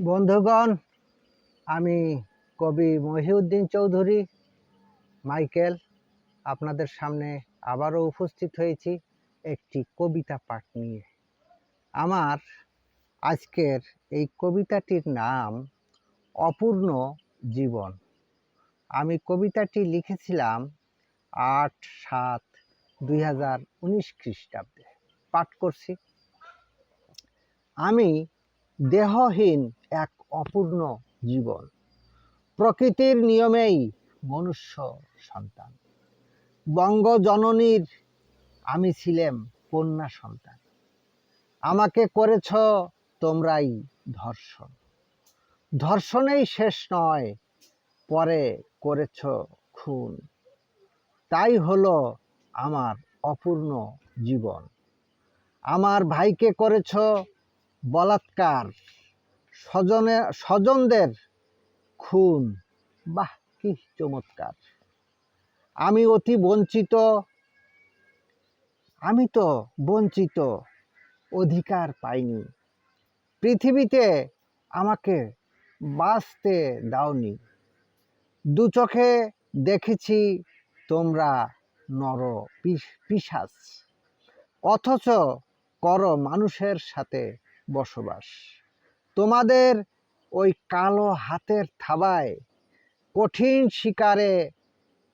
বন্ধুগণ, আমি কবি মহিউদ্দিন চৌধুরী, মাইকেল, আপনাদের সামনে আবারও উপস্থিত হয়েছি একটি কবিতা পাঠ নিয়ে। আমার আজকের এই কবিতাটির নাম অপূর্ণ জীবন। আমি কবিতাটি লিখেছিলাম আট সাত দুই হাজার উনিশ খ্রিস্টাব্দে। পাঠ করছি। আমি দেহহীন এক অপূর্ণ জীবন। প্রকৃতির নিয়মেই মনুষ্য সন্তান। বঙ্গজননীর আমি ছিলাম কন্যা সন্তান। আমাকে করেছ তোমরাই ধর্ষণ। ধর্ষণেই শেষ নয়, পরে করেছ খুন। তাই হলো আমার অপূর্ণ জীবন। আমার ভাইকে করেছ বলাৎকার, স্বজনে, স্বজনদের খুন। বাহ, কি চমৎকার। আমি অতি বঞ্চিত, আমি তো বঞ্চিত, অধিকার পাইনি। পৃথিবীতে আমাকে বাঁচতে দাওনি। দু চোখে দেখেছি তোমরা নর পিশ- পিশাচ। অথচ কর মানুষের সাথে বসবাস। তোমাদের ওই কালো হাতের থাবায় কঠিন শিকারে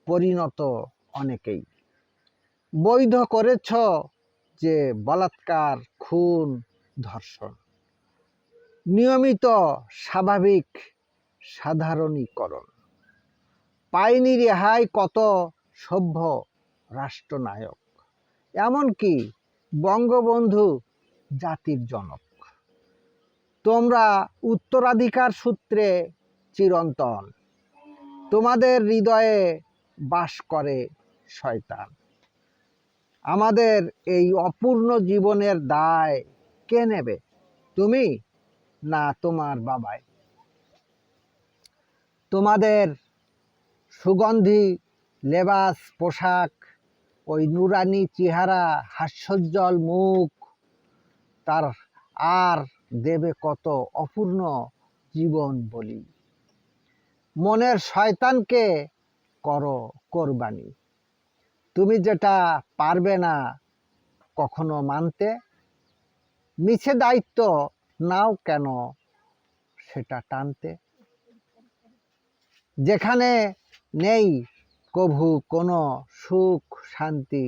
পরিণত অনেকেই। বৈধ করেছ যে বলাৎকার খুন, ধর্ষণ। নিয়মিত স্বাভাবিক সাধারণীকরণ। পায়নি রেহাই কত সভ্য রাষ্ট্রনায়ক। এমনকি বঙ্গবন্ধু জাতির জনক। তোমরা উত্তরাধিকার সূত্রে চিরন্তন। তোমাদের হৃদয়ে বাস করে শয়তান। আমাদের এই অপূর্ণ জীবনের দায় কে নেবে? তুমি না তোমার বাবাই? তোমাদের সুগন্ধি, লেবাস, পোশাক, ওই নুরানি চেহারা, হাস্যজ্জ্বল মুখ, তার আর দেবে কত অপূর্ণ জীবন বলি। মনের শয়তানকে করো কোরবানি। তুমি যেটা পারবে না কখনো মানতে, মিছে দায়িত্ব নাও কেন সেটা টানতে। যেখানে নেই কভু কোনো সুখ শান্তি,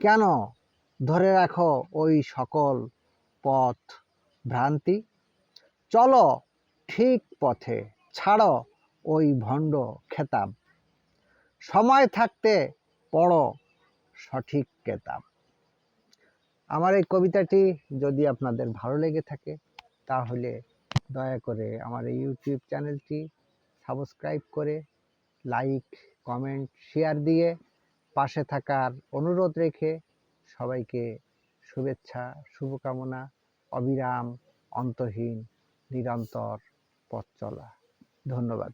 কেন ধরে রাখো ওই সকল পথ ভ্রান্তি। চলো ঠিক পথে, ছাড়ো ওই ভণ্ড খেতাব সময় থাকতে পড়ো সঠিক কেতাব। আমার এই কবিতাটি যদি আপনাদের ভালো লেগে থাকে, তাহলে দয়া করে আমার এই ইউটিউব চ্যানেলটি সাবস্ক্রাইব করে লাইক, কমেন্ট, শেয়ার দিয়ে পাশে থাকার অনুরোধ রেখে সবাইকে শুভেচ্ছা, শুভকামনা অবিরাম অন্তহীন নিরন্তর পথ চলা। ধন্যবাদ।